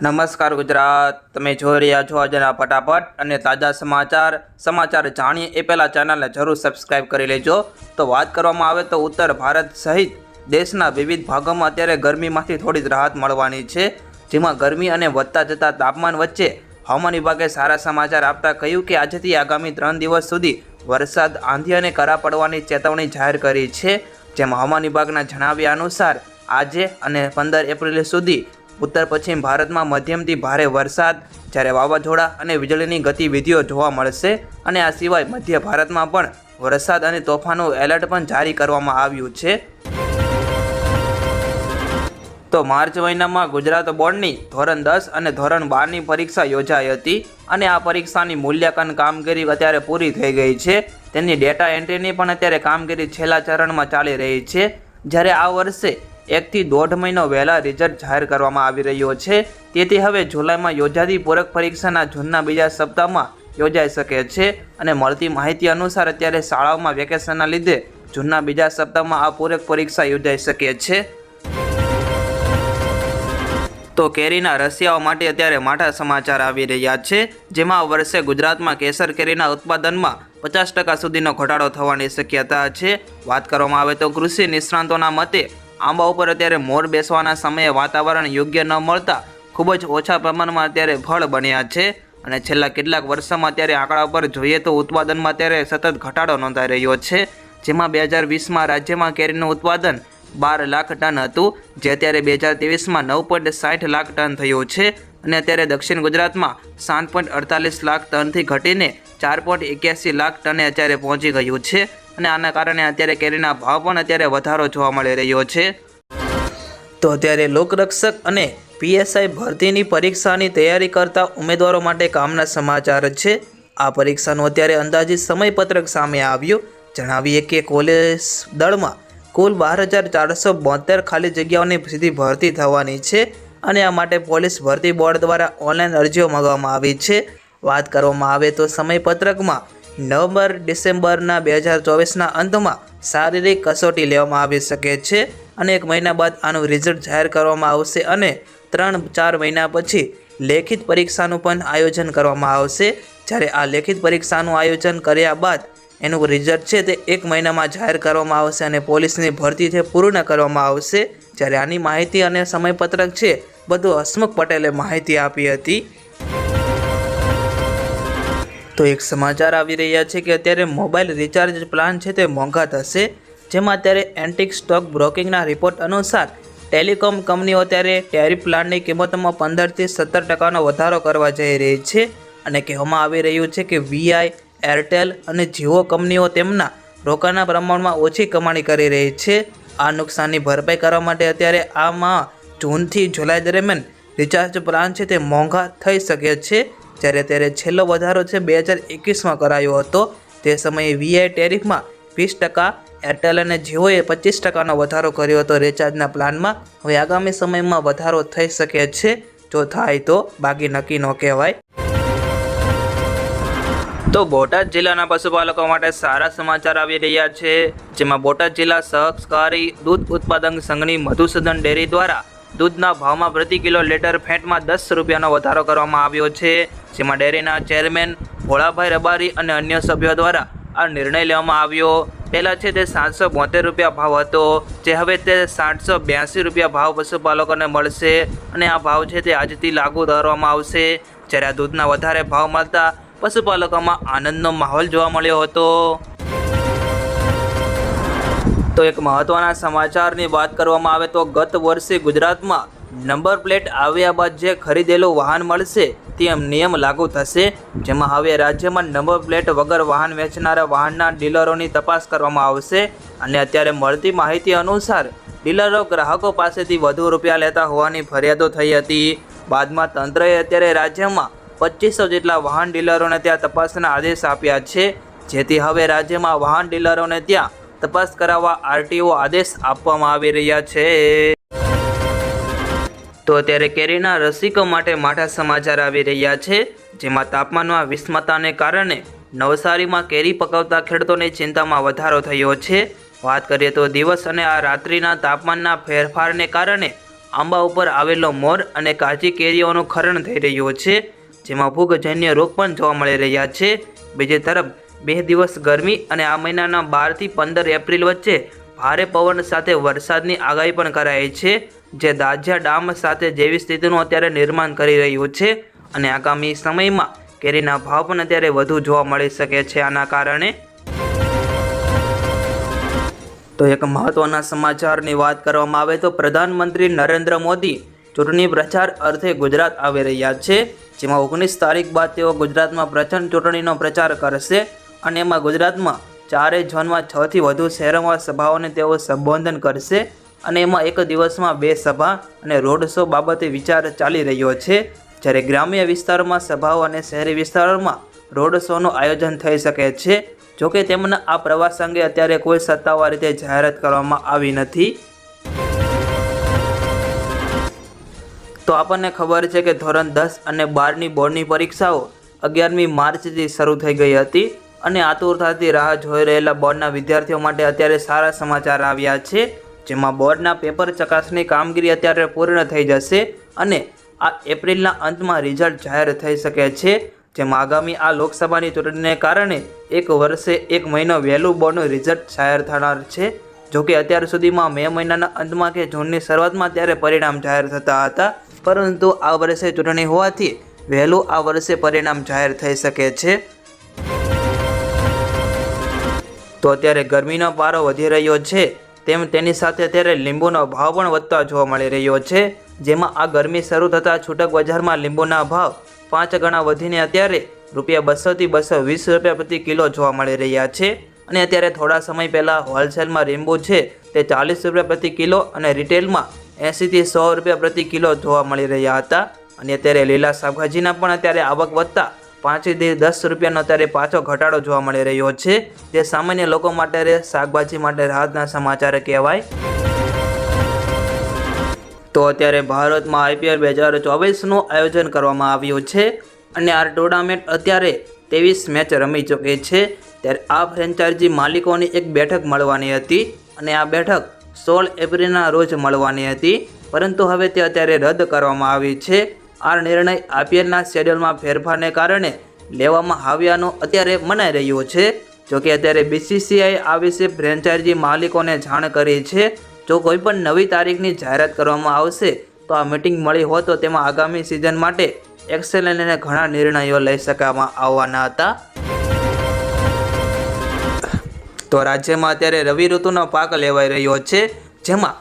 નમસ્કાર ગુજરાત. તમે જોઈ રહ્યા છો આજના ફટાફટ અને તાજા સમાચાર. સમાચાર જાણીએ એ પહેલાં ચેનલને જરૂર સબસ્ક્રાઇબ કરી લેજો. તો વાત કરવામાં આવે તો ઉત્તર ભારત સહિત દેશના વિવિધ ભાગોમાં અત્યારે ગરમીમાંથી થોડી રાહત મળવાની છે. જેમાં ગરમી અને વધતા જતા તાપમાન વચ્ચે હવામાન વિભાગે સારા સમાચાર આપતા કહ્યું કે આજથી આગામી ત્રણ દિવસ સુધી વરસાદ, આંધી અને કરા પડવાની ચેતવણી જાહેર કરી છે. જેમાં હવામાન વિભાગના જણાવ્યા અનુસાર આજે અને પંદર એપ્રિલ સુધી ઉત્તર પશ્ચિમ ભારતમાં મધ્યમથી ભારે વરસાદ, જ્યારે વાવાઝોડા અને વીજળીની ગતિવિધિઓ જોવા મળશે અને આ સિવાય મધ્ય ભારતમાં પણ વરસાદ અને તોફાનો એલર્ટ પણ જારી કરવામાં આવ્યું છે. તો માર્ચ મહિનામાં ગુજરાત બોર્ડની ધોરણ દસ અને ધોરણ બારની પરીક્ષા યોજાઈ હતી અને આ પરીક્ષાની મૂલ્યાંકન કામગીરી અત્યારે પૂરી થઈ ગઈ છે. તેની ડેટા એન્ટ્રીની પણ અત્યારે કામગીરી છેલ્લા ચરણમાં ચાલી રહી છે. જ્યારે આ વર્ષે એકથી દોઢ મહિનો વહેલા રિઝલ્ટ જાહેર કરવામાં આવી રહ્યો છે. તેથી હવે જુલાઈમાં યોજાતી પૂરક પરીક્ષાના જૂનના બીજા સપ્તાહમાં યોજાઈ શકે છે અને મળતી માહિતી અનુસાર અત્યારે શાળાઓમાં વેકેશનના લીધે જૂનના બીજા સપ્તાહમાં આ પૂરક પરીક્ષા યોજાઈ શકે છે. તો કેરીના રસિયાઓ માટે અત્યારે માઠા સમાચાર આવી રહ્યા છે, જેમાં આ વર્ષે ગુજરાતમાં કેસર કેરીના ઉત્પાદનમાં પચાસ ટકા સુધીનો ઘટાડો થવાની શક્યતા છે. વાત કરવામાં આવે તો કૃષિ નિષ્ણાંતોના મતે આંબા ઉપર અત્યારે મોર બેસવાના સમયે વાતાવરણ યોગ્ય ન મળતા ખૂબ જ ઓછા પ્રમાણમાં અત્યારે ફળ બન્યા છે. અને છેલ્લા કેટલાક વર્ષોમાં અત્યારે આંકડા પર જોઈએ તો ઉત્પાદનમાં અત્યારે સતત ઘટાડો નોંધાઈ રહ્યો છે. જેમાં બે હજાર વીસમાં રાજ્યમાં કેરીનું ઉત્પાદન બાર લાખ ટન હતું, જે અત્યારે બે હજાર ત્રેવીસમાં નવ પોઈન્ટ સાઠ લાખ ટન થયું છે. અને અત્યારે દક્ષિણ ગુજરાતમાં સાત પોઈન્ટ અડતાલીસ લાખ ટનથી ઘટીને ચાર પોઈન્ટ એક્યાસી લાખ ટને અત્યારે પહોંચી ગયું છે. અને આના કારણે અત્યારે કેરીના ભાવ પણ અત્યારે વધારો જોવા મળી રહ્યો છે. તો અત્યારે લોકરક્ષક અને પીએસઆઈ ભરતીની પરીક્ષાની તૈયારી કરતા ઉમેદવારો માટે કામના સમાચાર છે. આ પરીક્ષાનું અત્યારે અંદાજિત સમયપત્રક સામે આવ્યું. જણાવીએ કે કોલેજ દળમાં કુલ બાર હજાર ચારસો બોતેર ખાલી જગ્યાઓની સીધી ભરતી થવાની છે અને આ માટે પોલીસ ભરતી બોર્ડ દ્વારા ઓનલાઈન અરજીઓ મંગાવવામાં આવી છે. વાત કરવામાં આવે તો સમયપત્રકમાં નવેમ્બર, ડિસેમ્બરના બે હજાર ચોવીસના અંતમાં શારીરિક કસોટી લેવામાં આવી શકે છે અને એક મહિના બાદ આનું રિઝલ્ટ જાહેર કરવામાં આવશે અને ત્રણ, ચાર મહિના પછી લેખિત પરીક્ષાનું પણ આયોજન કરવામાં આવશે. જ્યારે આ લેખિત પરીક્ષાનું આયોજન કર્યા બાદ એનું રિઝલ્ટ છે તે એક મહિનામાં જાહેર કરવામાં આવશે અને પોલીસની ભરતી છે પૂર્ણ કરવામાં આવશે. જ્યારે આની માહિતી અને સમયપત્રક છે, બધું હસમુખ પટેલે માહિતી આપી હતી. તો એક સમાચાર આવી રહ્યા છે કે અત્યારે મોબાઈલ રિચાર્જ પ્લાન છે તે મોંઘા થશે. જેમાં અત્યારે એન્ટિક સ્ટોક બ્રોકિંગના રિપોર્ટ અનુસાર ટેલિકોમ કંપનીઓ અત્યારે ટેરિફ પ્લાનની કિંમતોમાં પંદરથી સત્તર ટકાનો વધારો કરવા જઈ રહી છે. અને કહેવામાં આવી રહ્યું છે કે વીઆઈ એરટેલ અને જીઓ કંપનીઓ તેમના રોકાણના પ્રમાણમાં ઓછી કમાણી કરી રહી છે. આ નુકસાનની ભરપાઈ કરવા માટે અત્યારે આમાં જૂનથી જુલાઈ દરમિયાન રિચાર્જ પ્લાન છે તે મોંઘા થઈ શકે છે. જ્યારે ત્યારે છેલ્લો વધારો છે બે હજાર એકવીસમાં કરાયો હતો. તે સમયે વીઆઈ ટેરિફમાં વીસ ટકા, એરટેલ અને જીઓએ પચીસ ટકાનો વધારો કર્યો હતો રિચાર્જના પ્લાનમાં. હવે આગામી સમયમાં વધારો થઈ શકે છે. જો થાય તો બાકી નક્કી ન કહેવાય. તો બોટાદ જિલ્લાના પશુપાલકો માટે સારા સમાચાર આવી રહ્યા છે. જેમાં બોટાદ જિલ્લા સહકારી દૂધ ઉત્પાદક સંઘની મધુસૂદન ડેરી દ્વારા દૂધના ભાવમાં પ્રતિ કિલો લીટર ફેટમાં દસ રૂપિયાનો વધારો કરવામાં આવ્યો છે, જેમાં ડેરીના ચેરમેન ભોળાભાઈ રબારી અને અન્ય સભ્યો દ્વારા આ નિર્ણય લેવામાં આવ્યો. પહેલાં છે તે સાતસો બોતેર રૂપિયા ભાવ હતો, જે હવે તે સાતસો બ્યાસી રૂપિયા ભાવ પશુપાલકોને મળશે અને આ ભાવ છે તે આજથી લાગુ કરવામાં આવશે. જ્યારે આ દૂધના વધારે ભાવ મળતા પશુપાલકોમાં આનંદનો માહોલ જોવા મળ્યો હતો. તો એક મહત્વના સમાચારની વાત કરવામાં આવે તો ગત વર્ષે ગુજરાતમાં નંબર પ્લેટ આવ્યા બાદ જે ખરીદેલું વાહન મળશે તેમ નિયમ લાગુ થશે, જેમાં હવે રાજ્યમાં નંબર પ્લેટ વગર વાહન વેચનારા વાહનના ડીલરોની તપાસ કરવામાં આવશે અને અત્યારે મળતી માહિતી અનુસાર ડીલરો ગ્રાહકો પાસેથી વધુ રૂપિયા લેતા હોવાની ફરિયાદો થઈ હતી. બાદમાં તંત્રએ અત્યારે રાજ્યમાં પચીસો જેટલા વાહન ડીલરોને ત્યાં તપાસના આદેશ આપ્યા છે, જેથી હવે રાજ્યમાં વાહન ડીલરોને ત્યાં તપાસ કરાવવા આરટીઓ આદેશ આપવામાં આવી રહ્યા છે. તો અત્યારે કેરીના રસિકો માટે માઠા સમાચાર આવી રહ્યા છે, જેમાં તાપમાનમાં વિષમતાને કારણે નવસારીમાં કેરી પકવતા ખેડૂતોની ચિંતામાં વધારો થયો છે. વાત કરીએ તો દિવસ અને આ રાત્રિના તાપમાનના ફેરફારને કારણે આંબા ઉપર આવેલો મોર અને કાચી કેરીઓનું ખરણ થઈ રહ્યું છે, જેમાં ફૂગજન્ય રોગ પણ જોવા મળી રહ્યા છે. બીજી તરફ બે દિવસ ગરમી અને આ મહિનાના બારથી પંદર એપ્રિલ વચ્ચે ભારે પવન સાથે વરસાદની આગાહી પણ કરાઈ છે, જે દાજિયા ડામ સાથે જેવી સ્થિતિનું અત્યારે નિર્માણ કરી રહ્યું છે અને આગામી સમયમાં કેરીના ભાવ પણ અત્યારે વધુ જોવા મળી શકે છે આના કારણે. તો એક મહત્વના સમાચારની વાત કરવામાં આવે તો પ્રધાનમંત્રી નરેન્દ્ર મોદી ચૂંટણી પ્રચાર અર્થે ગુજરાત આવી રહ્યા છે, જેમાં ઓગણીસ તારીખ બાદ તેઓ ગુજરાતમાં પ્રચંડ ચૂંટણીનો પ્રચાર કરશે. અને એમાં ગુજરાતમાં ચારેય ઝોનમાં છથી વધુ શહેરોમાં સભાઓને તેઓ સંબોધન કરશે અને એમાં એક દિવસમાં બે સભા અને રોડ શો બાબતે વિચાર ચાલી રહ્યો છે. જ્યારે ગ્રામ્ય વિસ્તારોમાં સભાઓ અને શહેરી વિસ્તારોમાં રોડ શોનું આયોજન થઈ શકે છે, જોકે તેમના આ પ્રવાસ અંગે અત્યારે કોઈ સત્તાવાર રીતે જાહેરાત કરવામાં આવી નથી. તો આપણને ખબર છે કે ધોરણ દસ અને બારની બોર્ડની પરીક્ષાઓ અગિયારમી માર્ચથી શરૂ થઈ ગઈ હતી. અને આતુરતાથી રાહ જોઈ રહેલા બોર્ડના વિદ્યાર્થીઓ માટે અત્યારે સારા સમાચાર આવ્યા છે, જેમાં બોર્ડના પેપર ચકાસણી કામગીરી અત્યારે પૂર્ણ થઈ જશે અને આ એપ્રિલના અંતમાં રિઝલ્ટ જાહેર થઈ શકે છે, જેમાં આગામી આ લોકસભાની ચૂંટણીને કારણે એક વર્ષે એક મહિનો વહેલું બોર્ડનું રિઝલ્ટ જાહેર થનાર છે જોકે અત્યાર સુધીમાં મે મહિનાના અંતમાં કે જૂનની શરૂઆતમાં ત્યારે પરિણામ જાહેર થતા હતા, પરંતુ આ વર્ષે ચૂંટણી હોવાથી વહેલું આ વર્ષે પરિણામ જાહેર થઈ શકે છે. તો અત્યારે ગરમીનો પારો વધી રહ્યો છે. તેમ તેની સાથે અત્યારે લીંબુનો ભાવ પણ વધતા જોવા મળી રહ્યો છે. જેમાં આ ગરમી શરૂ થતાં છૂટક બજારમાં લીંબુના ભાવ પાંચ ગણા વધીને અત્યારે રૂપિયા બસોથી બસો વીસ રૂપિયા પ્રતિ કિલો જોવા મળી રહ્યા છે. અને અત્યારે થોડા સમય પહેલાં હોલસેલમાં લીંબુ છે તે ચાલીસ રૂપિયા પ્રતિ કિલો અને રિટેલમાં એંસીથી સો રૂપિયા પ્રતિ કિલો જોવા મળી રહ્યા હતા. અને અત્યારે લીલા શાકભાજીના પણ અત્યારે આવક વધતા પાંચથી દસ રૂપિયાનો અત્યારે પાછો ઘટાડો જોવા મળી રહ્યો છે. જે સામાન્ય લોકો માટે શાકભાજી માટે રાહતના સમાચાર કહેવાય. તો અત્યારે ભારતમાં આઈપીએલ બે હજાર ચોવીસનું આયોજન કરવામાં આવ્યું છે અને આ ટુર્નામેન્ટ અત્યારે ત્રેવીસ મેચ રમી ચૂકી છે. ત્યારે આ ફ્રેન્ચાઇઝી માલિકોની એક બેઠક મળવાની હતી અને આ બેઠક સોળ એપ્રિલના રોજ મળવાની હતી. પરંતુ હવે તે અત્યારે રદ કરવામાં આવી છે. આ નિર્ણય આઈપીએલના શેડ્યુલમાં ફેરફારને કારણે લેવામાં આવ્યાનું અત્યારે મનાઈ રહ્યું છે. જોકે અત્યારે બીસીસીઆઈ આ વિશે ફ્રેન્ચાઇઝી માલિકોને જાણ કરી છે. જો કોઈ પણ નવી તારીખની જાહેરાત કરવામાં આવશે, તો આ મિટિંગ મળી હોય તો તેમાં આગામી સિઝન માટે એક્સેલ અને ઘણા નિર્ણયો લઈ શકવામાં આવવાના હતા. તો રાજ્યમાં અત્યારે રવિ ઋતુનો પાક લેવાઈ રહ્યો છે, જેમાં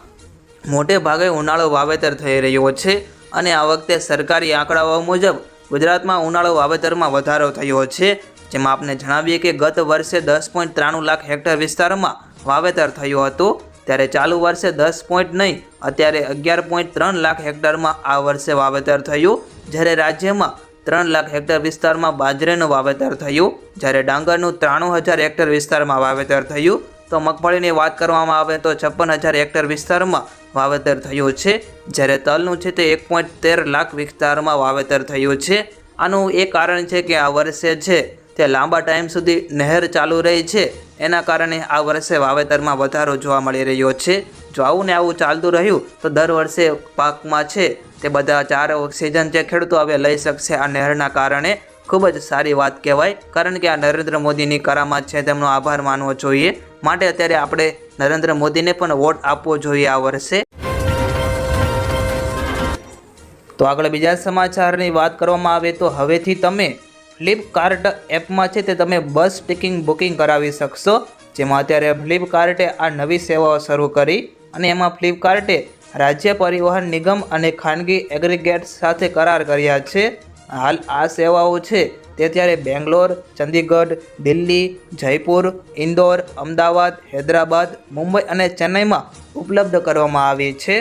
મોટે ભાગે ઉનાળો વાવેતર થઈ રહ્યો છે. અને આ વખતે સરકારી આંકડાઓ મુજબ ગુજરાતમાં ઉનાળો વાવેતરમાં વધારો થયો છે, જેમાં આપને જણાવીએ કે ગત વર્ષે દસ પોઈન્ટ ત્રાણું લાખ હેક્ટર વિસ્તારમાં વાવેતર થયું હતું, ત્યારે ચાલુ વર્ષે દસ પોઈન્ટ નહીં, અત્યારે અગિયાર પોઈન્ટ ત્રણ લાખ હેક્ટરમાં આ વર્ષે વાવેતર થયું, જ્યારે રાજ્યમાં ત્રણ લાખ હેક્ટર વિસ્તારમાં બાજરીનું વાવેતર થયું, જ્યારે ડાંગરનું ત્રાણું હજાર હેક્ટર વિસ્તારમાં વાવેતર થયું તો મગફળીની વાત કરવામાં આવે તો છપ્પન હજાર હેક્ટર વિસ્તારમાં વાવેતર થયું છે. જ્યારે તલનું છે તે એક પોઈન્ટ તેર લાખ વિસ્તારમાં વાવેતર થયું છે. આનું એ કારણ છે કે આ વર્ષે છે તે લાંબા ટાઈમ સુધી નહેર ચાલુ રહી છે. એના કારણે આ વર્ષે વાવેતરમાં વધારો જોવા મળી રહ્યો છે. જો આવું ને આવું ચાલતું રહ્યું, તો દર વર્ષે પાકમાં છે તે બધા ચાર સિઝન જે ખેડૂતો હવે લઈ શકશે આ નહેરના કારણે ખૂબ જ સારી વાત કહેવાય. કારણ કે આ નરેન્દ્ર મોદીની કરામત છે, તેમનો આભાર માનવો જોઈએ. માટે અત્યારે આપણે નરેન્દ્ર મોદીને પણ વોટ આપવો જોઈએ આ વર્ષે. તો આગળ બીજા સમાચારની વાત કરવામાં આવે તો હવેથી તમે ફ્લિપકાર્ટ એપમાં છે તે તમે બસ ટિકિંગ બુકિંગ કરાવી શકશો. જેમાં અત્યારે ફ્લિપકાર્ટે આ નવી સેવાઓ શરૂ કરી અને એમાં ફ્લિપકાર્ટે રાજ્ય પરિવહન નિગમ અને ખાનગી એગ્રીગેટ સાથે કરાર કર્યા છે. હાલ આ સેવાઓ છે તે ત્યારે બેંગ્લોર, ચંદીગઢ, દિલ્હી, જયપુર, ઇન્દોર, અમદાવાદ, હૈદરાબાદ, મુંબઈ અને ચેન્નઈમાં ઉપલબ્ધ કરવામાં આવી છે.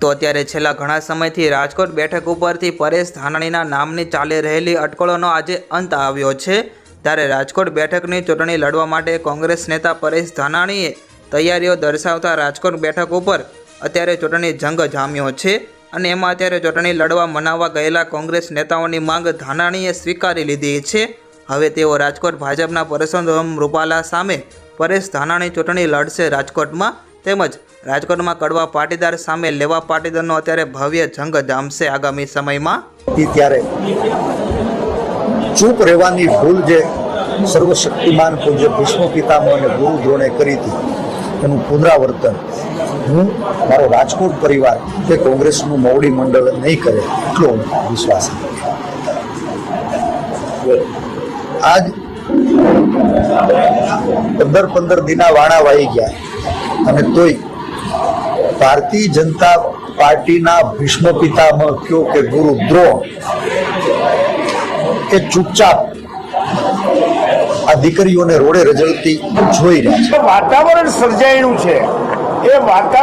તો અત્યારે છેલ્લા ઘણા સમયથી રાજકોટ બેઠક ઉપરથી પરેશ ધાનાણીના નામની ચાલી રહેલી અટકળોનો આજે અંત આવ્યો છે. ત્યારે રાજકોટ બેઠકની ચૂંટણી લડવા માટે કોંગ્રેસ નેતા પરેશ ધાનાણીએ તૈયારીઓ દર્શાવતા રાજકોટ બેઠક ઉપર અત્યારે ચૂંટણી જંગ જામ્યો છે. અને એમાં અત્યારે ચૂંટણી લડવા મનાવવા ગયેલા કોંગ્રેસ નેતાઓની માંગ ધાનાણીએ સ્વીકારી લીધી છે. હવે તેઓ રાજકોટ ભાજપના પરસોત્તમ રૂપાલા સામે પરેશ ધાનાણી ચૂંટણી લડશે રાજકોટમાં તેમજ રાજકોટમાં કડવા પાટીદાર સામે લેવા પાટીદારનો અત્યારે ભવ્ય જંગ જામશે આગામી સમયમાં. ત્યારે ચૂપ રહેવાની ભૂલ જે સર્વશક્તિમાન પૂજ્ય ભીષ્મ પિતામહ અને ગુરુ દ્રોણે કરી હતી, એનું પુનરાવર્તન હું, મારો રાજકોટ પરિવાર કે કોંગ્રેસનું મોવડી મંડળ નહીં કરે, એટલો વિશ્વાસ આજ પંદર પંદર દિના વાણા વાઈ ગયા અને તોય ભારતીય જનતા પાર્ટીના ભીષ્મ પિતામહ કયો કે ગુરુ દ્રોહ એ ચૂપચાપ આ દીકરીઓને રોડે રજળતી જોઈ રહ્યા છે. વાતાવરણ સર્જાયેલું છે. એ વાતાવરણ